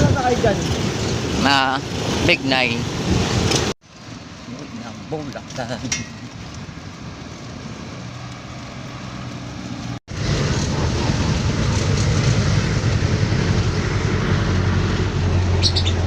lang na kayo dyan? na Big Nine. ng Bulacan. And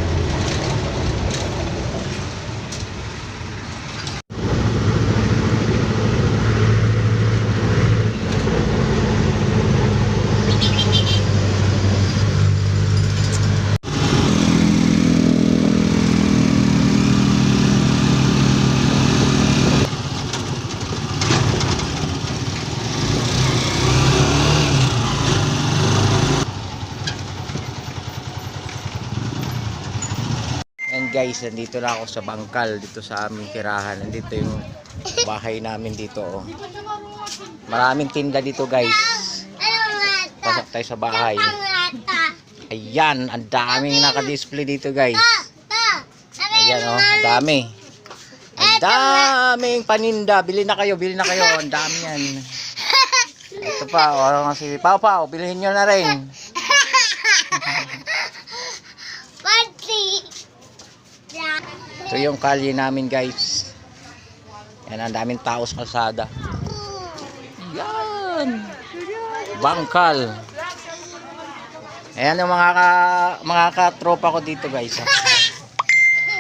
guys, nandito na ako sa bangkal dito sa aming tirahan. Nandito yung bahay namin dito. Oh. Maraming tinda dito guys. Pasok tayo sa bahay. Ayan, ang daming naka-display dito guys. Ayan oh, ang dami. Ang daming paninda. Bili na kayo, bili na kayo. Ang dami yan. Ito pa, oh, si Pao Pao, bilhin nyo na rin. Ito yung kalye namin guys. Yan, ang daming tao sa kalsada. Yan. Bangkal. Ayan yung mga ka, mga katropa ko dito guys. ah.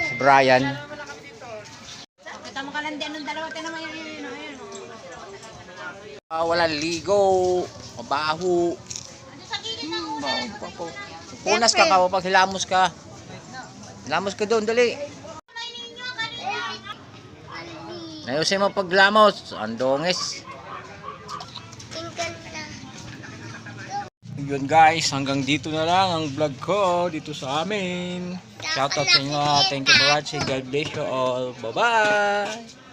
Si Brian. Ah, walang ligo. Mabaho. Hmm. Punas ka ka, pag hilamos ka. Hilamos ka doon, dali. Nayusin mo paglamos. Ang dongis. Yun guys, hanggang dito na lang ang vlog ko dito sa amin. Shoutout sa inyo. Thank you for watching. God bless you all. Bye-bye.